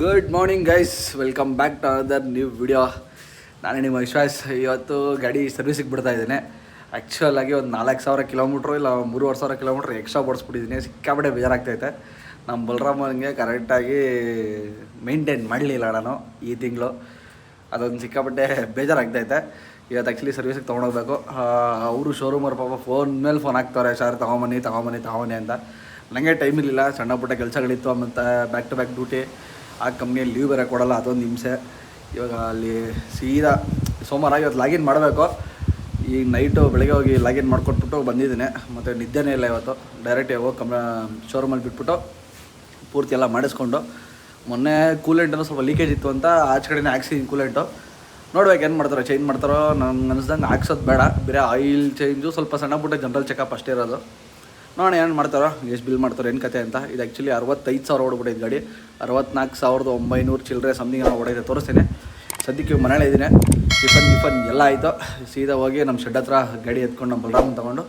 Good morning guys welcome back to other new video ನಾನು ನಿಮ್ಮ ವಿಶ್ವಾಸ್. ಇವತ್ತು ಗಾಡಿ ಸರ್ವಿಸಿಗೆ ಬಿಡ್ತಾ ಇದ್ದೇನೆ. ಆ್ಯಕ್ಚುಲ್ ಆಗಿ ಒಂದು ನಾಲ್ಕು ಸಾವಿರ ಕಿಲೋಮೀಟ್ರು ಇಲ್ಲ, ಮೂರುವರೆ ಸಾವಿರ ಕಿಲೋಮೀಟ್ರ್ ಎಕ್ಸ್ಟ್ರಾ ಓಡಿಸ್ಬಿಟ್ಟಿದ್ದೀನಿ. ಸಿಕ್ಕಾಪಟ್ಟೆ ಬೇಜಾರಾಗ್ತೈತೆ ನಮ್ಮ ಬಲರಾಮನಿಗೆ ಕರೆಕ್ಟಾಗಿ ಮೇಂಟೈನ್ ಮಾಡಲಿಲ್ಲ ನಾನು ಈ ತಿಂಗಳು. ಅದೊಂದು ಸಿಕ್ಕಾಪಟ್ಟೆ ಬೇಜಾರಾಗ್ತೈತೆ ಇವತ್ತು ಆ್ಯಕ್ಚುಲಿ ಸರ್ವಿಸಿಗೆ ತೊಗೊಂಡೋಗ್ಬೇಕು. ಅವರು ಶೋರೂಮರ್ ಪಾಪ ಫೋನ್ ಮೇಲೆ ಫೋನ್ ಹಾಕ್ತಾರೆ. ಸರ್ ತೊಗೊಂಬನ್ನಿ ತೊಗೊಂಬನ್ನಿ ತೊಗೊಂಬನ್ನಿ ಅಂತ. ನನಗೆ ಟೈಮ್ ಇರಲಿಲ್ಲ. ಸಣ್ಣ ಪುಟ್ಟ ಕೆಲಸಗಳಿತ್ತು ಮತ್ತು ಬ್ಯಾಕ್ ಟು ಬ್ಯಾಕ್ ಡ್ಯೂಟಿ ಆ ಕಂಪ್ನಿಯಲ್ಲಿ ಲೀವ್ ಬೇರೆ ಕೊಡಲ್ಲ, ಅದೊಂದು ಹಿಂಸೆ ಇವಾಗ ಅಲ್ಲಿ ಸೀದಾ ಸೋಮವಾರ ಇವತ್ತು ಲಾಗಿನ್ ಮಾಡಬೇಕು. ಈಗ ನೈಟು ಬೆಳಗ್ಗೆ ಹೋಗಿ ಲಾಗಿನ್ ಮಾಡ್ಕೊಟ್ಬಿಟ್ಟು ಬಂದಿದ್ದೀನಿ. ಮತ್ತು ನಿದ್ದೆನೇ ಇಲ್ಲ ಇವತ್ತು. ಡೈರೆಕ್ಟ್ ಹೋಗಿ ಕಮ್ ಶೋರೂಮಲ್ಲಿ ಬಿಟ್ಬಿಟ್ಟು ಪೂರ್ತಿ ಎಲ್ಲ ಮಾಡಿಸ್ಕೊಂಡು. ಮೊನ್ನೆ ಕೂಲೆಂಟನ್ನು ಸ್ವಲ್ಪ ಲೀಕೇಜ್ ಇತ್ತು ಅಂತ ಆಚೆ ಕಡೆನೇ ಹಾಕ್ಸಿದ್ದೀನಿ ಕೂಲೆಂಟು ನೋಡ್ಬೇಕು ಏನು ಮಾಡ್ತಾರೋ ಚೇಂಜ್ ಮಾಡ್ತಾರೋ. ನಂಗೆ ಅನ್ಸ್ದಂಗೆ ಹಾಕ್ಸೋದು ಬೇಡ. ಬೇರೆ ಆಯಿಲ್ ಚೇಂಜು ಸ್ವಲ್ಪ ಸಣ್ಣ ಪುಟ್ಟ ಜನರಲ್ ಚೆಕಪ್ ಅಷ್ಟೇ ಇರೋದು. ನೋಡೋಣ ಏನು ಮಾಡ್ತಾರೋ ಎಷ್ಟು ಬಿಲ್ ಮಾಡ್ತಾರೋ, ಏನು ಕತೆ ಅಂತ. ಇದು ಆ್ಯಕ್ಚುಲಿ ಅರವತ್ತೈದು ಸಾವಿರ ಓಡ್ಬಿಟ್ಟಿದ್ದು ಗಾಡಿ. ಅರವತ್ನಾಲ್ಕು ಸಾವಿರದ ಒಂಬೈನೂರು ಚಿಲ್ಲರೆ ಸಮಥಿಂಗ್ ಏನೋ ಓಡೈತೆ ತೋರಿಸ್ತೇನೆ. ಸದ್ಯಕ್ಕೆ ಮನೇಲಿ ಇದ್ದೀನಿ ಟಿಫನ್ ಟಿಫನ್ ಎಲ್ಲ ಆಯಿತು. ಸೀದಾ ಹೋಗಿ ನಮ್ಮ ಶೆಡ್ ಹತ್ರ ಗಾಡಿ ಎತ್ಕೊಂಡು ನಮ್ಮ ಬಲರಾಮ್ ತೊಗೊಂಡು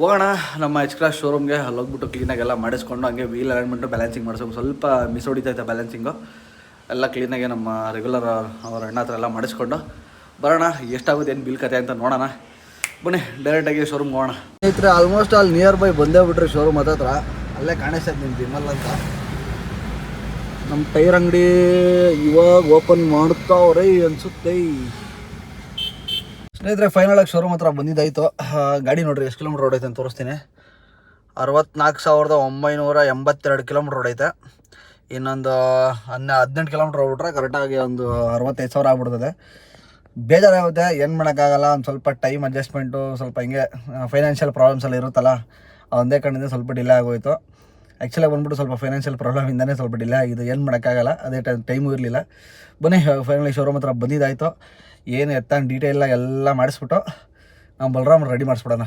ಹೋಗೋಣ. ನಮ್ಮ ಎಚ್ ಕ್ಲಾಸ್ ಶೋರೂಮ್ಗೆ ಅಲ್ಲಿ ಹೋಗ್ಬಿಟ್ಟು ಕ್ಲೀನಾಗೆಲ್ಲ ಮಾಡಿಸ್ಕೊಂಡು ಹಂಗೆ ವೀಲ್ ಅಲೈನ್ಮೆಂಟು ಬ್ಯಾಲೆನ್ಸಿಂಗ್ ಮಾಡಿಸೋಕೆ ಸ್ವಲ್ಪ ಮಿಸ್ ಹೊಡಿತೈತೆ ಬ್ಯಾಲೆನ್ಸಿಂಗು ಎಲ್ಲ ಕ್ಲೀನಾಗೆ ನಮ್ಮ ರೆಗ್ಯುಲರ್ ಅವ್ರ ಅಣ್ಣ ಹತ್ರ ಎಲ್ಲ ಮಾಡಿಸ್ಕೊಂಡು ಬರೋಣ. ಎಷ್ಟಾಗುತ್ತೆ, ಏನು ಬಿಲ್ ಕತೆ ಅಂತ ನೋಡೋಣ. ಬನ್ನಿ ಡೈರೆಕ್ಟಾಗಿ ಶೋರೂಮ್ ಹೋಗೋಣ. ಸ್ನೇಹಿತರೆ ಆಲ್ಮೋಸ್ಟ್ ಅಲ್ಲಿ ನಿಯರ್ ಬೈ ಬಂದೇ ಬಿಟ್ರಿ ಶೋರೂಮ್ ಹತ್ರ ಅಲ್ಲೇ ಕಾಣಿಸ್ತೈತೆ ನಿಮ್ಮ ವಿಮಲ್ ಅಂತ. ನಮ್ಮ ಟೈರ್ ಅಂಗಡಿ ಇವಾಗ ಓಪನ್ ಮಾಡ್ತಾವ್ರೆ ಅನ್ಸುತ್ತೆ. ಸ್ನೇಹಿತರೆ ಫೈನಲ್ ಆಗಿ ಶೋರೂಮ್ ಹತ್ರ ಬಂದಿದ್ದಾಯ್ತು. ಗಾಡಿ ನೋಡ್ರಿ, ಎಷ್ಟು ಕಿಲೋಮೀಟರ್ ಹೊಡೈತೆ ಅಂತ ತೋರಿಸ್ತೀನಿ. ಅರವತ್ನಾಲ್ಕು ಸಾವಿರದ ಒಂಬೈನೂರ ಎಂಬತ್ತೆರಡು ಕಿಲೋಮೀಟ್ರ್ ಹೊಡೈತೆ ಇನ್ನೊಂದು, ಹನ್ನೆ, ಹದಿನೆಂಟು ಕಿಲೋಮೀಟ್ರ್ ಹೋಗ್ಬಿಟ್ರೆ ಕರೆಕ್ಟಾಗಿ ಒಂದು ಅರವತ್ತೈದು ಸಾವಿರ ಆಗ್ಬಿಡ್ತದೆ. ಬೇಜಾರಾಗುತ್ತೆ, ಏನು ಮಾಡೋಕ್ಕಾಗಲ್ಲ, ಒಂದು ಸ್ವಲ್ಪ ಟೈಮ್ ಅಡ್ಜಸ್ಟ್ಮೆಂಟು ಸ್ವಲ್ಪ ಹಿಂಗೆ ಫೈನಾನ್ಷಿಯಲ್ ಪ್ರಾಬ್ಲಮ್ಸ್ ಎಲ್ಲ ಇರುತ್ತಲ್ಲ ಒಂದೇ ಕಣ್ಣಿಂದ ಸ್ವಲ್ಪ ಡಿಲೇ ಆಗೋಯ್ತು. ಆ್ಯಕ್ಚುಲಾಗಿ ಬಂದ್ಬಿಟ್ಟು ಸ್ವಲ್ಪ ಫೈನಾನ್ಷಿಯಲ್ ಪ್ರಾಬ್ಲಮಿಂದನೇ ಸ್ವಲ್ಪ ಡಿಲೇ ಆಗಿದೆ, ಏನು ಮಾಡೋಕ್ಕಾಗಲ್ಲ, ಅದೇ ಟೈಮ್ ಟೈಮು ಇರಲಿಲ್ಲ. ಬನ್ನಿ ಫೈನಲಿ ಶೋರೂಮ್ ಹತ್ರ ಬಂದಿದ್ದಾಯಿತು. ಏನು ಎತ್ತ ಡೀಟೇಲ್ ಎಲ್ಲ ಮಾಡಿಸ್ಬಿಟ್ಟು ನಾವು ಬಲರಾಮ್ ರೆಡಿ ಮಾಡಿಸ್ಬಿಡೋಣ.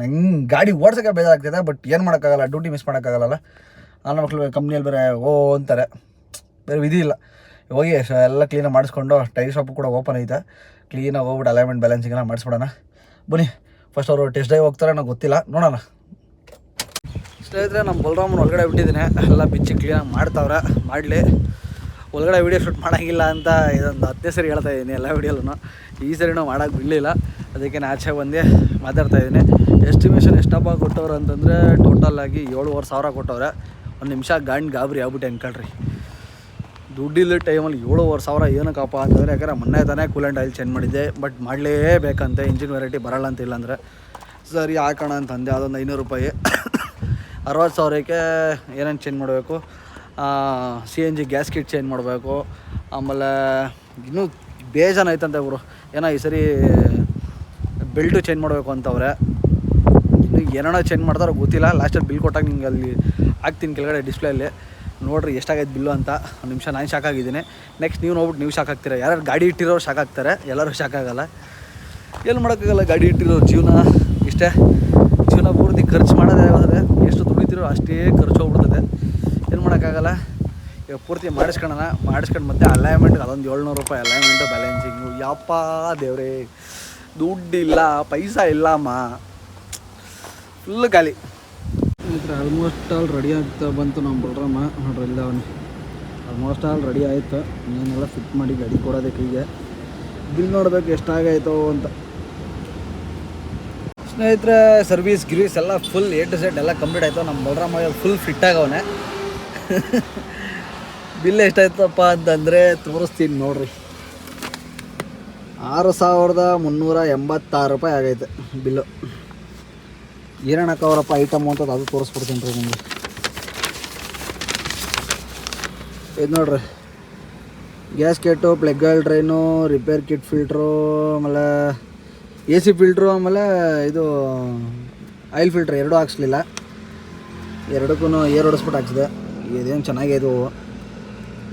ನಂಗೆ ಗಾಡಿ ಓಡ್ಸೋಕ್ಕೆ ಬೇಜಾರಾಗ್ತಿದೆ ಬಟ್ ಏನು ಮಾಡೋಕ್ಕಾಗಲ್ಲ ಡ್ಯೂಟಿ ಮಿಸ್ ಮಾಡೋಕ್ಕಾಗಲ್ಲ ನನ್ನ ಮಕ್ಕಳು ಕಂಪ್ನಿಯಲ್ಲಿ ಬೇರೆ ಓ ಅಂತಾರೆ. ಬೇರೆ ವಿಧಿ ಇಲ್ಲ. ಹೋಗಿ ಎಲ್ಲ ಕ್ಲೀನಾಗಿ ಮಾಡಿಸ್ಕೊಂಡು ಟೈರ್ ಶಾಪ್ ಕೂಡ ಓಪನ್ ಐತೆ. ಕ್ಲೀನಾಗಿ ಹೋಗ್ಬಿಟ್ಟು ಅಲೈನ್ಮೆಂಟ್ ಬ್ಯಾಲೆನ್ಸಿಂಗ್ ಎಲ್ಲ ಮಾಡಿಸ್ಬಿಡೋಣ. ಬನ್ನಿ ಫಸ್ಟ್ ಅವರು ಟೆಸ್ಟ್ ಡ್ರೈವ್ ಹೋಗ್ತಾರೆ ನಂಗೆ ಗೊತ್ತಿಲ್ಲ, ನೋಡೋಣ. ಸ್ನೇಹಿತರೆ ನಮ್ಮ ಬಲರಾಮನ ಒಳಗಡೆ ಬಿಟ್ಟಿದ್ದೀನಿ. ಎಲ್ಲ ಬಿಚ್ಚಿ ಕ್ಲೀನಾಗಿ ಮಾಡ್ತಾವ್ರೆ, ಮಾಡಲಿ. ಒಳಗಡೆ ವೀಡಿಯೋ ಶೂಟ್ ಮಾಡೋಂಗಿಲ್ಲ ಅಂತ ಇದೊಂದು ಹತ್ತನೇ ಸರಿ ಹೇಳ್ತಾ ಇದ್ದೀನಿ ಎಲ್ಲ ವೀಡಿಯೋಲೂ ಈ ಸರಿನೂ ಮಾಡೋಕ್ಕೆ ಬಿಡಲಿಲ್ಲ. ಅದಕ್ಕೆ ನಾನು ಆಚೆ ಬಂದು ಮಾತಾಡ್ತಾ ಇದ್ದೀನಿ ಎಸ್ಟಿಮೇಷನ್ ಎಷ್ಟಪ್ಪ ಕೊಟ್ಟವ್ರು ಅಂತಂದರೆ ಟೋಟಲ್ ಆಗಿ ಏಳುವರೆ ಸಾವಿರ ಕೊಟ್ಟವ್ರೆ. ಒಂದು ನಿಮಿಷ ಗಾಂಡ್ ಗಾಬರಿ ಹೆಂಗೆ ಅನ್ಕೊಳ್ರಿ ದುಡ್ಡಿಲ್ಲ ಟೈಮಲ್ಲಿ ಏಳುವರೆ ಸಾವಿರ ಏನಕ್ಕಪ್ಪ ಅಂತಂದರೆ, ಯಾಕಂದರೆ ಮೊನ್ನೆ ತಾನೇ ಕೂಲೆಂಟ್ ಆಯಿಲ್ ಚೇಂಜ್ ಮಾಡಿದ್ದೆ ಬಟ್ ಮಾಡಲೇಬೇಕಂತೆ ಇಂಜಿನ್ ವೆರೈಟಿ ಬರಲ್ಲ ಅಂತ ಇಲ್ಲಾಂದರೆ ಸರಿ, ಹಾಕೋಣ ಅಂತ ಅಂದೆ, ಅದೊಂದು ಐನೂರು ರೂಪಾಯಿ. ಅರವತ್ತು ಸಾವಿರಕ್ಕೆ ಏನೇನು ಚೇಂಜ್ ಮಾಡಬೇಕು? C N G gas kit change ಮಾಡಬೇಕು. ಆಮೇಲೆ ಇನ್ನೂ ಬೇಜಾನ್ ಐತಂತೆ ಇವರು ಏನೋ ಈ ಸರಿ ಬೆಲ್ಟು ಚೇಂಜ್ ಮಾಡಬೇಕು ಅಂತವ್ರೆ. ಇನ್ನು ಏನೋ ಚೇಂಜ್ ಮಾಡ್ತಾರೋ ಗೊತ್ತಿಲ್ಲ. ಲಾಸ್ಟಲ್ಲಿ ಬಿಲ್ ಕೊಟ್ಟಾಗ ನಿಂಗೆ ಅಲ್ಲಿ ಹಾಕ್ತೀನಿ ಕೆಳಗಡೆ ಡಿಸ್ಪ್ಲೇಯಲ್ಲಿ ನೋಡ್ರಿ ಎಷ್ಟಾಗೈತೆ ಬಿಲ್ಲು ಅಂತ. ಒಂದು ನಿಮಿಷ, ನಾನು ಶಾಕ್ ಆಗಿದ್ದೀನಿ. ನೆಕ್ಸ್ಟ್ ನೀವು ನೋಡ್ಬಿಟ್ಟು ನೀವು ಶಾಕ್ ಆಗ್ತೀರಾ? ಯಾರು ಗಾಡಿ ಇಟ್ಟಿರೋರು ಶಾಕ್ ಆಗ್ತಾರೆ. ಎಲ್ಲರೂ ಶಾಕ್ ಆಗಲ್ಲ. ಏನು ಮಾಡೋಕ್ಕಾಗಲ್ಲ ಗಾಡಿ ಇಟ್ಟಿರೋರು? ಜೀವನ ಇಷ್ಟೇ. ಜೀವನ ಪೂರ್ತಿ ಖರ್ಚು ಮಾಡೋದೇ ಆದರೆ ಎಷ್ಟು ದುಡಿತಿರೋ ಅಷ್ಟೇ ಖರ್ಚು ಹೋಗ್ಬಿಡ್ತದೆ. ಏನು ಮಾಡೋಕ್ಕಾಗಲ್ಲ? ಇವಾಗ ಪೂರ್ತಿ ಮಾಡಿಸ್ಕೊಳ್ಳೋಣ ಮಾಡಿಸ್ಕೊಂಡು ಮತ್ತೆ ಅಲೈನ್ಮೆಂಟ್ಗೆ ಅದೊಂದು ಏಳ್ನೂರು ರೂಪಾಯಿ ಅಲೈನ್ಮೆಂಟು ಬ್ಯಾಲೆನ್ಸಿಂಗು ಯಪ್ಪ ದೇವ್ರೇ. ದುಡ್ಡಿಲ್ಲ, ಪೈಸಾ ಇಲ್ಲಮ್ಮ. ಫುಲ್ ಖಾಲಿ. ಸ್ನೇಹಿತರೆ ಆಲ್ಮೋಸ್ಟ್ ಆಲ್ ರೆಡಿ ಆಗ್ತಾ ಬಂತು ನಮ್ಮ ಬಲರಾಮ. ನೋಡ್ರಿ, ಇಲ್ಲ ಅವನು. ಆಲ್ಮೋಸ್ಟ್ ಆಲ್ ರೆಡಿ ಆಯಿತು. ಇನ್ನೇನೆಲ್ಲ ಫಿಟ್ ಮಾಡಿ ಗಾಡಿ ಕೊಡೋದಕ್ಕೆ ಈಗ. ಬಿಲ್ ನೋಡ್ಬೇಕು ಎಷ್ಟಾಗೈತೋ ಅಂತ. ಸ್ನೇಹಿತರೆ ಸರ್ವಿಸ್ ಗಿರೀಸ್ ಎಲ್ಲ ಫುಲ್ ಎ ಟು ಸೆಟ್ ಎಲ್ಲ ಕಂಪ್ಲೀಟ್ ಆಯಿತು. ನಮ್ಮ ಬಲರಾಮ ಫುಲ್ ಫಿಟ್ ಆಗವನೆ. ಬಿಲ್ ಎಷ್ಟಾಯ್ತಪ್ಪ ಅಂತಂದರೆ ತೋರಿಸ್ತೀನಿ ನೋಡ್ರಿ. ಆರು ಸಾವಿರದ ಮುನ್ನೂರ ಎಂಬತ್ತಾರು ರೂಪಾಯಿ ಆಗೈತೆ ಬಿಲ್ಲು. ಏನೇನಕ್ಕವರಪ್ಪ ಐಟಮ್ ಅಂತ ಅದು ತೋರಿಸ್ಬಿಡ್ತೀನಿ ರೀ ನಿಮಗೆ. ಇದು ನೋಡ್ರಿ. Gasket plug oil drain repair kit filter ಆಮೇಲೆ ಎ ಸಿ ಫಿಲ್ಟ್ರು ಆಮೇಲೆ ಇದು ಆಯಿಲ್ ಫಿಲ್ಟ್ರ್ ಎರಡೂ ಹಾಕ್ಸ್ಲಿಲ್ಲ. ಎರಡಕ್ಕೂ ಏರ್ ಹೊಡಿಸ್ಬಿಟ್ಟು ಹಾಕ್ಸಿದೆ. ಇದೇನು ಚೆನ್ನಾಗಿದೆ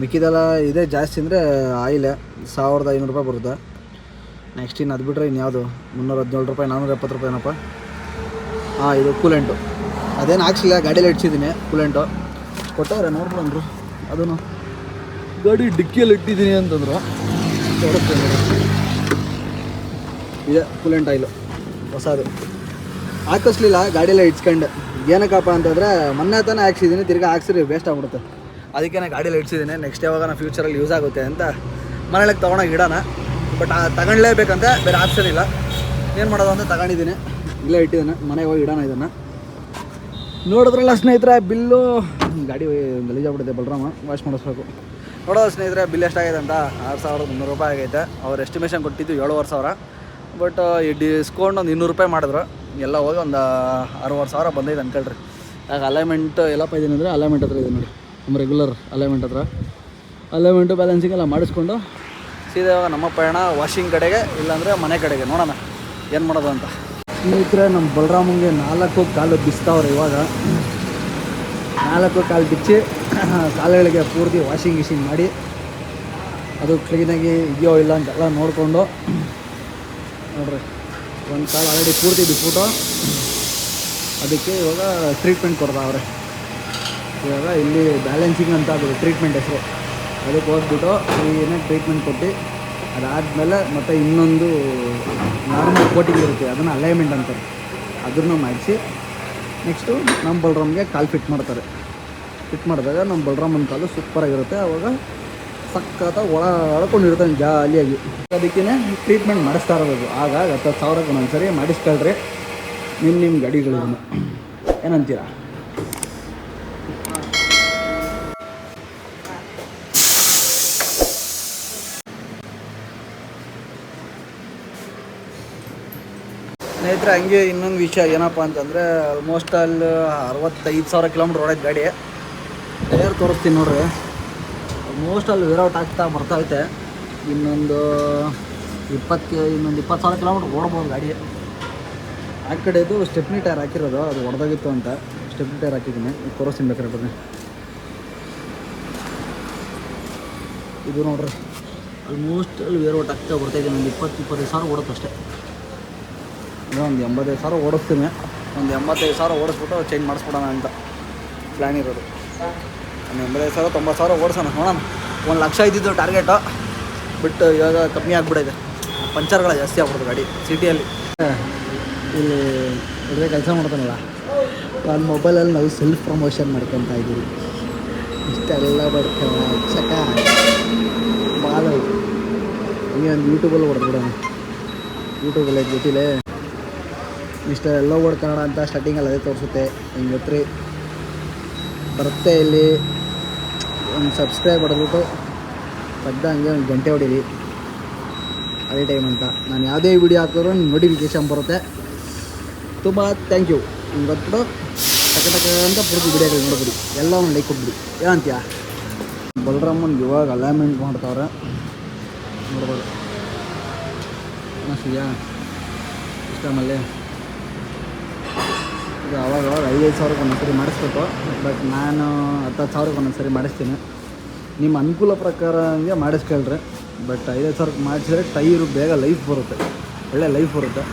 ಮಿಕ್ಕಿದೆಲ್ಲ ಇದೇ ಜಾಸ್ತಿ ಅಂದರೆ ಆಯಿಲ್ ಸಾವಿರದ ಐನೂರು ರೂಪಾಯಿ ಬರುತ್ತೆ. ನೆಕ್ಸ್ಟ್ ಇನ್ನು ಅದು ಬಿಟ್ಟರೆ ಇನ್ಯಾವುದು? ಮುನ್ನೂರ ಹದಿನೇಳು ರೂಪಾಯಿ ನಾನ್ನೂರ ಎಪ್ಪತ್ತು ರೂಪಾಯಿ ಏನಪ್ಪ ಹಾಂ ಇದು ಕೂಲೆಂಟು ಅದೇನು ಹಾಕ್ಸಿಲ್ಲ ಗಾಡಿಯಲ್ಲಿ ಇಡ್ಸಿದ್ದೀನಿ ಕೂಲೆಂಟು ಕೊಟ್ಟವ್ರೆ ನೋಡ್ಕೊಂಡ್ರು ಅದನ್ನು ಗಾಡಿ ಡಿಕ್ಕಿಯಲ್ಲಿ ಇಟ್ಟಿದ್ದೀನಿ ಅಂತಂದ್ರು. ಇದೆ ಕೂಲೆಂಟ್ ಆಯಿಲು ಹೊಸದು. ಹಾಕಿಸ್ಲಿಲ್ಲ ಗಾಡಿಯೆಲ್ಲ ಇಡ್ಸ್ಕೊಂಡು. ಏನಕ್ಕಪ್ಪ ಅಂತಂದರೆ, ಮೊನ್ನೆ ತಾನೇ ಹಾಕ್ಸಿದ್ದೀನಿ ತಿರ್ಗಿ ಹಾಕ್ಸಿರಿ ವೇಸ್ಟ್ ಆಗ್ಬಿಡುತ್ತೆ. ಅದಕ್ಕೆ ಗಾಡಿಯಲ್ಲಿ ಇಡ್ಸಿದ್ದೀನಿ ನೆಕ್ಸ್ಟ್ ಯಾವಾಗ ನಾನು ಫ್ಯೂಚರಲ್ಲಿ ಯೂಸ್ ಆಗುತ್ತೆ ಅಂತ ಮನೇಲಿಗೆ ತೊಗೊಂಡೋಗಿ ಇಡೋಣ. ಬಟ್ ತಗೊಳ್ಳೇಬೇಕಂತ ಬೇರೆ ಆಪ್ಷನ್ ಇಲ್ಲ. ಏನು ಮಾಡೋದು ಅಂತ ತಗೊಂಡಿದ್ದೀನಿ ಇಲ್ಲೇ ಇಟ್ಟಿದ್ದಾನೆ, ಮನೆಗೆ ಹೋಗಿ ಇಡೋಣ ಇದನ್ನು. ನೋಡಿದ್ರಲ್ಲ ಸ್ನೇಹಿತರೆ, ಬಿಲ್ಲು, ಗಾಡಿ ಗಲೀಜಾಗ್ಬಿಡುತ್ತೆ ಬಲರಾಮ ವಾಶ್ ಮಾಡಿಸ್ಬೇಕು. ನೋಡೋದು ಸ್ನೇಹಿತರೆ, ಬಿಲ್ ಎಷ್ಟಾಗಿದೆ ಅಂತ? ಆರು ಸಾವಿರದ ಮುನ್ನೂರು ರೂಪಾಯಿ ಆಗೈತೆ. ಅವ್ರು ಎಸ್ಟಿಮೇಷನ್ ಕೊಟ್ಟಿದ್ದು ಏಳುವರೆ ಸಾವಿರ. ಬಟ್ ಈ ಡಿಸ್ಕೌಂಟ್ ಒಂದು ಇನ್ನೂರು ರೂಪಾಯಿ ಮಾಡಿದ್ರು. ಎಲ್ಲ ಹೋಗಿ ಒಂದು ಅರುವರೆ ಸಾವಿರ ಬಂದೈತೆ ಅನ್ಕೊಳ್ರಿ. ಯಾಕೆ ಅಲೈನ್ಮೆಂಟ್ ಎಲ್ಲಪ್ಪ ಇದೀನಿ ಅಂದರೆ ಅಲೈನ್ಮೆಂಟ್ ಹತ್ರ ಇದೆ ನೋಡಿ. ನಮ್ಮ ರೆಗ್ಯುಲರ್ ಅಲೈನ್ಮೆಂಟ್ ಹತ್ರ. ಅಲೈಮೆಂಟು ಬ್ಯಾಲೆನ್ಸಿಂಗ್ ಎಲ್ಲ ಮಾಡಿಸ್ಕೊಂಡು ಸೀದಾ ನಮ್ಮ ಪಯಣ ವಾಷಿಂಗ್ ಕಡೆಗೆ, ಇಲ್ಲಾಂದರೆ ಮನೆ ಕಡೆಗೆ. ನೋಡೋಣ, ಏನು ಮಾಡೋದು ಅಂತ. ಸ್ನೇಹಿತರೆ ನಮ್ಮ ಬಲರಾಮಂಗೆ ನಾಲ್ಕು ಕಾಲು ಬಿಸ್ತಾವ್ರೆ ಇವಾಗ. ನಾಲ್ಕು ಕಾಲು ಬಿಚ್ಚಿ, ಕಾಲುಗಳಿಗೆ ಪೂರ್ತಿ ವಾಷಿಂಗ್ ಮಿಷಿನ್ ಮಾಡಿ, ಅದು ಕ್ಲೀನಾಗಿ ಇದೆಯೋ ಇಲ್ಲ ಅಂತೆಲ್ಲ ನೋಡಿಕೊಂಡು, ನೋಡ್ರಿ, ಒಂದು ಕಾಲು ಆಲ್ರೆಡಿ ಪೂರ್ತಿ ಬಿಟ್ಬಿಟ್ಟು, ಅದಕ್ಕೆ ಇವಾಗ ಟ್ರೀಟ್ಮೆಂಟ್ ಕೊಡ್ತಾವ್ರೆ ಇವಾಗ ಇಲ್ಲಿ ಬ್ಯಾಲೆನ್ಸಿಂಗ್ ಅಂತ ಅದು ಟ್ರೀಟ್ಮೆಂಟ್ ಹೆಸರು. ಅದಕ್ಕೆ ಹೋಗ್ಬಿಟ್ಟು, ಏನೇ ಟ್ರೀಟ್ಮೆಂಟ್ ಕೊಟ್ಟು ಅದಾದಮೇಲೆ ಮತ್ತು ಇನ್ನೊಂದು ನಾರ್ಮಲ್ ಕೋಟಿಂಗ್ ಇರುತ್ತೆ, ಅದನ್ನು ಅಲೈನ್ಮೆಂಟ್ ಅಂತಾರೆ. ಅದನ್ನು ಮಾಡಿಸಿ ನೆಕ್ಸ್ಟು ನಮ್ಮ ಬಲರಾಮ್ಗೆ ಕಾಲು ಫಿಟ್ ಮಾಡ್ತಾರೆ. ಫಿಟ್ ಮಾಡಿದಾಗ ನಮ್ಮ ಬಲರಾಮನ ಕಾಲು ಸೂಪರಾಗಿರುತ್ತೆ ಆವಾಗ ಸಖತ್ತ ಒಳ ಒಳಕೊಂಡಿರ್ತಾನೆ ಜಾಲಿಯಾಗಿ. ಅದಕ್ಕೇ ಟ್ರೀಟ್ಮೆಂಟ್ ಮಾಡಿಸ್ತಾ ಇರೋದು. ಆಗ ಹತ್ತು ಸಾವಿರಕ್ಕೆ ಒಂದೊಂದು ಸರಿ ಮಾಡಿಸ್ಕೊಳ್ರಿ ನಿಮ್ಮ ನಿಮ್ಮ ಗಾಡಿಗಳನ್ನು ಏನಂತೀರಾ? ಸ್ನೇಹಿತರೆ, ಹಂಗೆ ಇನ್ನೊಂದು ವಿಷಯ ಏನಪ್ಪ ಅಂತಂದರೆ ಆಲ್ಮೋಸ್ಟ್ ಅಲ್ಲಿ ಅರವತ್ತೈದು ಸಾವಿರ ಕಿಲೋಮೀಟ್ರ್ ಓಡೈತೆ ಗಾಡಿ. ಟೈರ್ ತೋರಿಸ್ತೀನಿ ನೋಡ್ರಿ. ಆಲ್ಮೋಸ್ಟ್ ಅಲ್ಲಿ ವಿರೌಟ್ ಆಗ್ತಾ ಬರ್ತೈತೆ ಇನ್ನೊಂದು ಇಪ್ಪತ್ತು ಇನ್ನೊಂದು ಇಪ್ಪತ್ತು ಸಾವಿರ ಕಿಲೋಮೀಟ್ರ್ ಓಡ್ಬೋದು ಗಾಡಿ. ಆ ಕಡೆದು ಸ್ಟೆಪ್ನಿ ಟೈರ್ ಹಾಕಿರೋದು, ಅದು ಹೊಡೆದೋಗಿತ್ತು ಅಂತ. ಸ್ಟೆಪ್ನಿ ಟೈರ್ ಹಾಕಿದ್ದೀನಿ. ತೋರಿಸ್ತೀನಿ ಬೇಕಾದ್ರೆ ಬನ್ನಿ ಇದು ನೋಡ್ರಿ. ಆಲ್ಮೋಸ್ಟ್ ಅಲ್ಲಿ ವೇರ್ಔಟ್ ಆಗ್ತಾ ಬರ್ತಾಯಿದ್ದೀನಿ ಒಂದು ಇಪ್ಪತ್ತು ಇಪ್ಪತ್ತೈದು ಸಾವಿರ ಓಡುತ್ತೆ ಅಷ್ಟೇ. ಇನ್ನೂ ಒಂದು ಎಂಬತ್ತೈದು ಸಾವಿರ ಓಡಿಸ್ತೀನಿ. ಒಂದು ಎಂಬತ್ತೈದು ಸಾವಿರ ಓಡಿಸ್ಬಿಟ್ಟು ಚೇಂಜ್ ಮಾಡಿಸ್ಬಿಡೋಣ ಅಂತ ಪ್ಲ್ಯಾನ್ ಇರೋದು. ಒಂದು ಎಂಬತ್ತೈದು ಸಾವಿರ, ತೊಂಬತ್ತು ಸಾವಿರ ಓಡಿಸೋಣ. ನೋಡೋಣ. ಒಂದು ಲಕ್ಷ ಇದ್ದಿದ್ದು ಟಾರ್ಗೆಟು ಬಿಟ್ಟು ಇವಾಗ ಕಮ್ಮಿ ಆಗಿಬಿಟ್ಟಿದೆ ಪಂಚರ್ಗಳ ಜಾಸ್ತಿ ಆಗ್ಬಿಡ್ತು ಗಾಡಿ, ಸಿಟಿಯಲ್ಲಿ. ಇಲ್ಲಿ ಇದೇ ಕೆಲಸ ಮಾಡ್ತಾನಲ್ಲ. ನನ್ನ ಮೊಬೈಲಲ್ಲಿ ನಾವು ಸೆಲ್ಫ್ ಪ್ರಮೋಷನ್ ಮಾಡ್ಕೊತಾ ಇದ್ದೀವಿ. ಇಷ್ಟೆಲ್ಲ ಬಡ್ಕೊ ಚಕ ಬಾಲ ಹಂಗೆ ಒಂದು ಯೂಟ್ಯೂಬಲ್ಲಿ ಹೊಡೆದ್ಬಿಡೋಣ. ಯೂಟ್ಯೂಬಲ್ಲಿ ಗೊತ್ತಿಲ್ಲ ಮಿಸ್ಟರ್ ಎಲ್ಲೋ ಓಡ್ ಕನ್ನಡ ಅಂತ ಸ್ಟಾರ್ಟಿಂಗಲ್ಲಿ ಅದೇ ತೋರಿಸುತ್ತೆ. ಹಿಂಗೆ ಗೊತ್ತ್ರಿ ಬರುತ್ತೆ ಇಲ್ಲಿ. ಒಂದು ಸಬ್ಸ್ಕ್ರೈಬ್ ಹೊಡೆದ್ಬಿಟ್ಟು ಪದ್ದ ಹಂಗೆ ಒಂದು ಗಂಟೆ ಹೊಡೀರಿ. ಅದೇ ಟೈಮ್ ಅಂತ. ನಾನು ಯಾವುದೇ ವಿಡಿಯೋ ಹಾಕಿದ್ರು ನೋಟಿಫಿಕೇಶನ್ ಬರುತ್ತೆ. ತುಂಬ ಥ್ಯಾಂಕ್ ಯು ಹಿಂಗೆ ಗೊತ್ತು ಟಕ ಟಕ ಅಂತ ಪೂರ್ತಿ ವಿಡಿಯೋಗಳು ನೋಡ್ಬಿಡಿ. ಎಲ್ಲ ಒಂದು ಲೈಕ್ ಕೊಟ್ಬಿಡಿ. ಏನಂತೀಯ ಬಲರಾಮನ್ ಇವಾಗ ಅಲೈನ್ಮೆಂಟ್ ಮಾಡ್ತಾವ್ರೆ. ನೋಡ್ಬೋದು. ಇಷ್ಟ ಇದು ಅವಾಗ ಅವಾಗ ಐದೈದು ಸಾವಿರಕ್ಕೆ ಒಂದೊಂದು ಸರಿ ಮಾಡಿಸ್ಬೇಕು. ಬಟ್ ನಾನು ಹತ್ತು ಹತ್ತು ಸಾವಿರಕ್ಕೆ ಒಂದೊಂದು ಸರಿ ಮಾಡಿಸ್ತೀನಿ. ನಿಮ್ಮ ಅನುಕೂಲ ಪ್ರಕಾರ ಹಂಗೆ ಮಾಡಿಸ್ಕೊಳ್ರಿ. ಬಟ್ ಐದೈದು ಸಾವಿರಕ್ಕೆ ಮಾಡಿಸಿದ್ರೆ ಟೈರು ಬೇಗ ಲೈಫ್ ಬರುತ್ತೆ. ಒಳ್ಳೆ ಲೈಫ್ ಬರುತ್ತೆ.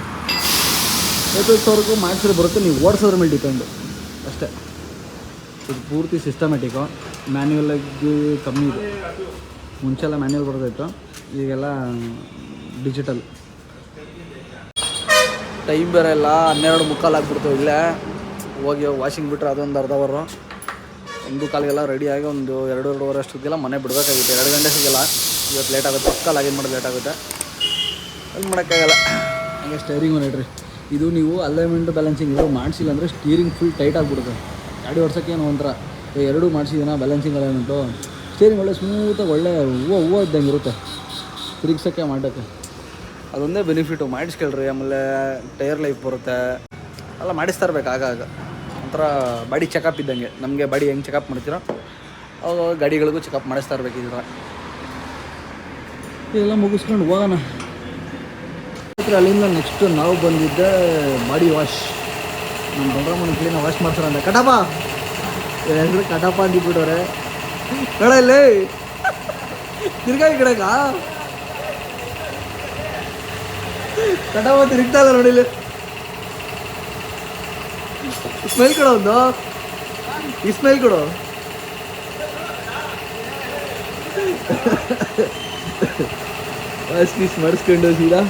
ಐವತ್ತೈದು ಸಾವಿರಕ್ಕೂ ಮಾಡಿಸಿದ್ರೆ ಬರುತ್ತೆ. ನೀವು ಓಡಿಸೋದ್ರ ಮೇಲೆ ಡಿಪೆಂಡು ಅಷ್ಟೇ. ಇದು ಪೂರ್ತಿ ಸಿಸ್ಟಮೆಟಿಕು ಮ್ಯಾನ್ಯುವಲಾಗಿ ಕಮ್ಮಿ ಇದೆ. ಮುಂಚೆಲ್ಲ ಮ್ಯಾನ್ಯುವಲ್ ಬರ್ತಾಯಿತ್ತು ಈಗೆಲ್ಲ ಡಿಜಿಟಲ್ ಟೈಮ್ ಬೇರೆ ಇಲ್ಲ, ಹನ್ನೆರಡು ಮುಕ್ಕಾಲು ಆಗ್ಬಿಡ್ತು ಇಲ್ಲೇ. ಹೋಗಿ ವಾಷಿಂಗ್ ಬಿಟ್ರೆ ಅದೊಂದು ಅರ್ಧ ಅವರು ಒಂದು ಕಾಲಿಗೆಲ್ಲ ರೆಡಿಯಾಗಿ ಒಂದು ಎರಡು, ಎರಡೂವರೆ ಅಷ್ಟೊತ್ತಿಗೆಲ್ಲ ಮನೆ ಬಿಡಬೇಕಾಗಿತ್ತು. ಎರಡು ಗಂಟೆ ಸಿಗಲ್ಲ ಇವತ್ತು ಲೇಟ್ ಆಗುತ್ತೆ. ಪಕ್ಕ ಲಾಗಿನ್ ಮಾಡೋದು ಲೇಟ್ ಆಗುತ್ತೆ. ಅಲ್ಲಿ ಮಾಡೋಕ್ಕಾಗಲ್ಲ. ಹಂಗೆ ಸ್ಟೇರಿಂಗು ನೋಡಿರಿ ಇದು ನೀವು ಅಲೈನ್ಮೆಂಟ್ ಬ್ಯಾಲೆನ್ಸಿಂಗ್ ಇದು ಮಾಡಿಸಿಲ್ಲ ಅಂದರೆ ಸ್ಟೀರಿಂಗ್ ಫುಲ್ ಟೈಟ್ ಆಗಿಬಿಡುತ್ತೆ. ಗಾಡಿ ಓಡ್ಸೋಕ್ಕೆ ಏನೋ ಒಂಥರ. ಎರಡು ಮಾಡಿಸಿದ್ದೀನ ಬ್ಯಾಲೆನ್ಸಿಂಗ್ ಅಲೈನ್ಮೆಂಟು ಸ್ಟೀರಿಂಗ್ ಒಳ್ಳೆ ಸ್ಮೂತಾಗಿ ಒಳ್ಳೆ ಹೂವು ಹೂವು ಇದ್ದಂಗೆ ಇರುತ್ತೆ. ತಿರುಗ್ಸೋಕ್ಕೆ ಮಾಡೋಕ್ಕೆ ಅದೊಂದೇ ಬೆನಿಫಿಟು ಮಾಡಿಸ್ಕೊಳ್ರಿ, ಆಮೇಲೆ ಟೈರ್ ಲೈಫ್ ಬರುತ್ತೆ. ಎಲ್ಲ ಮಾಡಿಸ್ತಾ ಇರ್ಬೇಕು ಆಗಾಗ ಒಂಥರ ಬಾಡಿ ಚೆಕಪ್ ಇದ್ದಂಗೆ. ನಮಗೆ ಬಾಡಿ ಹೆಂಗೆ ಚೆಕಪ್ ಮಾಡ್ತೀರೋ, ಅವಾಗ ಗಾಡಿಗಳಿಗೂ ಚೆಕಪ್ ಮಾಡಿಸ್ತಾ ಇರ್ಬೇಕು ಈ ಥರ. ಇದೆಲ್ಲ ಮುಗಿಸ್ಕೊಂಡು ಹೋಗೋಣ. ಅಲ್ಲಿಂದ ನೆಕ್ಸ್ಟ್ ನಾವು ಬಂದಿದ್ದೆ ಬಾಡಿ ವಾಶ್ ನಮ್ಮ ಬಲರಾಮನ ಕ್ಲೀನ ವಾಶ್ ಮಾಡ್ತಾರೆ ಅಂತ ಕಟಪ ಕಟಪ ಅಂದಿಬಿಟ್ಟವ್ರೆ. ಕಡ ಇಲ್ಲಿ ತಿರ್ಗಾ ಈ ಕಡೆಗ? ಕಟಪ ತಿರುಗ್ತಾ ಇಲ್ಲ ನೋಡಿ ಇಲ್ಲಿ. ಸ್ಮೆಲ್ ಕೊಡೋ ಒಂದು. ಈ ಸ್ಮೆಲ್ ಕೊಡು. ಗೀಶ್ ಮಾಡಿಸ್ಕೊಂಡು ಸೀದಾ.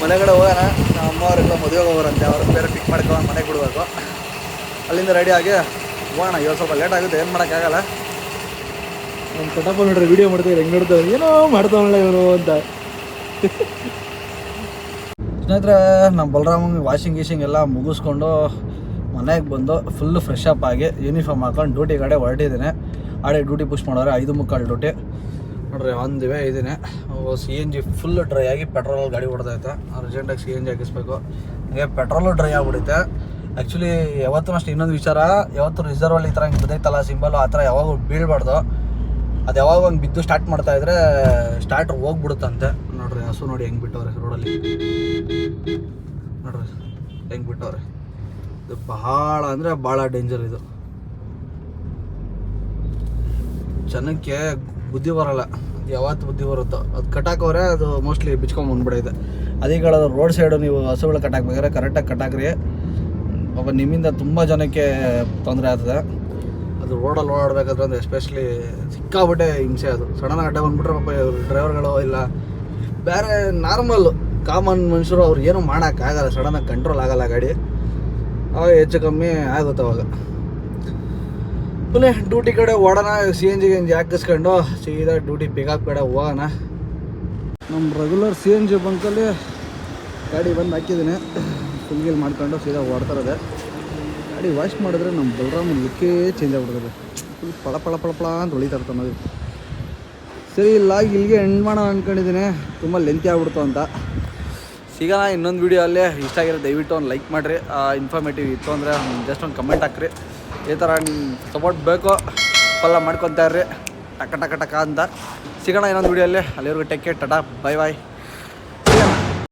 ಮನೆ ಕಡೆ ಹೋಗೋಣ. ನಮ್ಮ ಅಮ್ಮವರೆಲ್ಲ ಮದುವೆಗೆ ಹೋಗೋರಂತೆ. ಅವ್ರ ಬೇರೆ ಪಿಕ್ ಮಾಡ್ಕೊಂಡು ಮನೆಗೆ ಬಿಡಬೇಕು. ಅಲ್ಲಿಂದ ರೆಡಿ ಆಗಿ ಹೋಗೋಣ. ಇವತ್ತು ಸ್ವಲ್ಪ ಲೇಟ್ ಆಗುತ್ತೆ. ಏನು ಮಾಡೋಕ್ಕಾಗಲ್ಲ ನಮ್ಮ ಕಟಪ್ಪ ನೋಡ್ರಿ ವಿಡಿಯೋ ಮಾಡ್ತೀವಿ ಹೆಂಗೆ ನೋಡ್ತಾರೆ ಏನೋ ಮಾಡ್ತಾವಲ್ಲ ಇವರು ಅಂತ. ಸ್ನೇಹಿತರೆ ನಮ್ಮ ಬಲರಾಮಂಗೆ ವಾಷಿಂಗ್ ಗೀಶಿಂಗ್ ಎಲ್ಲ ಮುಗಿಸ್ಕೊಂಡು ಮನೆಗೆ ಬಂದು ಫುಲ್ ಫ್ರೆಶ್ ಅಪ್ ಆಗಿ ಯೂನಿಫಾರ್ಮ್ ಹಾಕೊಂಡು ಡ್ಯೂಟಿ ಕಡೆ ಹೊರಟಿದ್ದೀನಿ. ಆಡೆ ಡ್ಯೂಟಿ ಪುಷ್ ಮಾಡೋರೆ, ಐದು ಮುಕ್ಕಾಲು ಡ್ಯೂಟಿ ನೋಡ್ರಿ ಆನ್ ದಿ ವೇ ಇದ್ದೀನಿ C N G full dry ಆಗಿ ಪೆಟ್ರೋಲ್ ಗಾಡಿ ಹೊಡೆದೈತೆ ಅರ್ಜೆಂಟಾಗಿ ಸಿ ಎನ್ ಜಿ ಹಾಕಿಸ್ಬೇಕು. ಹಾಗೆ ಪೆಟ್ರೋಲು ಡ್ರೈ ಆಗಿಬಿಡುತ್ತೆ ಆ್ಯಕ್ಚುಲಿ ಯಾವತ್ತೂ ಅಷ್ಟು, ಇನ್ನೊಂದು ವಿಚಾರ, ಯಾವತ್ತು ರಿಸರ್ವಲ್ಲಿ ಈ ಥರ ಹಿಂಗೆ ಬಿದ್ದೈತಲ್ಲ ಸಿಂಬಲ್ ಆ ಥರ ಯಾವಾಗ ಬೀಳ್ಬಾರ್ದು. ಅದು ಯಾವಾಗ ಹಂಗೆ ಬಿದ್ದು ಸ್ಟಾರ್ಟ್ ಮಾಡ್ತಾಯಿದ್ರೆ ಸ್ಟಾರ್ಟ್ ಹೋಗ್ಬಿಡುತ್ತಂತೆ. ಹಸು ನೋಡಿ ಹೆಂಗೆ ಬಿಟ್ಟವ್ರೆ ರೋಡಲ್ಲಿ? ನೋಡ್ರಿ, ಹೆಂಗೆ ಬಿಟ್ಟವ್ರೆ? ಇದು ಬಹಳ ಅಂದರೆ ಭಾಳ ಡೇಂಜರ್ ಇದು. ಜನಕ್ಕೆ ಬುದ್ಧಿ ಬರಲ್ಲ. ಅದು ಯಾವತ್ತು ಬುದ್ಧಿ ಬರುತ್ತೋ. ಅದು ಕಟ್ಟಾಕವ್ರೆ, ಅದು ಮೋಸ್ಟ್ಲಿ ಬಿಚ್ಕೊಂಡು ಬಂದ್ಬಿಡೈತೆ. ಅದಕ್ಕೆ ಹೇಳೋದು ರೋಡ್ ಸೈಡು ನೀವು ಹಸುಗಳು ಕಟ್ಟಾಕ್ಬೇಕಾದ್ರೆ ಕರೆಕ್ಟಾಗಿ ಕಟ್ಟಾಕ್ರಿ. ಪಾಪ ನಿಮ್ಮಿಂದ ತುಂಬ ಜನಕ್ಕೆ ತೊಂದರೆ ಆಗ್ತದೆ. ಅದು ರೋಡಲ್ಲಿ ಓಡಾಡಬೇಕಾದ್ರೆ ಅಂದರೆ ಎಸ್ಪೆಷಲಿ ಸಿಕ್ಕಾಬಿಟ್ಟೆ ಹಿಂಸೆ ಅದು. ಸಡನ್ ಅಡ್ಡ ಬಂದ್ಬಿಟ್ರೆ ಪಾಪ ಡ್ರೈವರ್ಗಳು ಇಲ್ಲ ಬೇರೆ ನಾರ್ಮಲ್ ಕಾಮನ್ ಮನುಷ್ಯರು ಅವ್ರು ಏನೂ ಮಾಡೋಕ್ಕಾಗಲ್ಲ ಸಡನ್ನಾಗಿ ಕಂಟ್ರೋಲ್ ಆಗಲ್ಲ ಗಾಡಿ. ಅವಾಗ ಹೆಚ್ಚು ಕಮ್ಮಿ ಆಗುತ್ತೆ ಅವಾಗ. ಪುನಃ ಡ್ಯೂಟಿ ಕಡೆ ಓಡೋಣ ಸಿ ಎನ್ ಜಿ ಎಂಜಿ ಹಾಕಿಸ್ಕೊಂಡು ಸೀದಾ ಡ್ಯೂಟಿ ಪಿಕಪ್ ಕಡೆ ಹೋಗೋಣ. ನಮ್ಮ ರೆಗ್ಯುಲರ್ ಸಿ ಎನ್ ಜಿ ಬಂಕಲ್ಲಿ ಗಾಡಿ ಬಂದು ಹಾಕಿದ್ದೀನಿ. ಫುಲ್ ಗೀಲ್ ಮಾಡ್ಕೊಂಡು ಸೀದಾ ಓಡ್ತಾರದೆ ಗಾಡಿ ವಾಶ್ ಮಾಡಿದ್ರೆ ನಮ್ಮ ಬಲರಾಮ್ ಲುಕ್ಕೇ ಚೇಂಜ್ ಆಗ್ಬಿಡ್ತದೆ. ಫುಲ್ ಪಳ ಪಳ ಪಳ ಪಳ ಅಂತ ಹೊಳಿತಾ ಇರ್ತಾನೆ ಸರಿ ಇಲ್ಲ ಇಲ್ಲಿಗೆ ಎಂಡ್ ಮಾಡೋಣ ಅಂದ್ಕೊಂಡಿದ್ದೀನಿ ತುಂಬ ಲೆಂತಿ ಆಗ್ಬಿಡ್ತು ಅಂತ. ಸಿಗೋಣ, ಇನ್ನೊಂದು ವೀಡಿಯೋ ಅಲ್ಲೇ. ಇಷ್ಟ ಆಗಿರೋ ದಯವಿಟ್ಟು ಒಂದು ಲೈಕ್ ಮಾಡಿರಿ. ಇನ್ಫಾರ್ಮೇಟಿವ್ ಇತ್ತು ಅಂದರೆ ಜಸ್ಟ್ ಒಂದು ಕಮೆಂಟ್ ಹಾಕ್ರಿ. ಈ ಥರ ಸಪೋರ್ಟ್ ಬೇಕೋ ಫಲ್ಲ ಮಾಡ್ಕೊತಾ ಇರ್ರಿ. ಟಕ ಟಕ ಟಕ ಅಂತ. ಸಿಗೋಣ ಇನ್ನೊಂದು ವೀಡಿಯೋ ಅಲ್ಲೇ. ಅಲ್ಲಿವರೆಗೂ tech care tata. Bye bye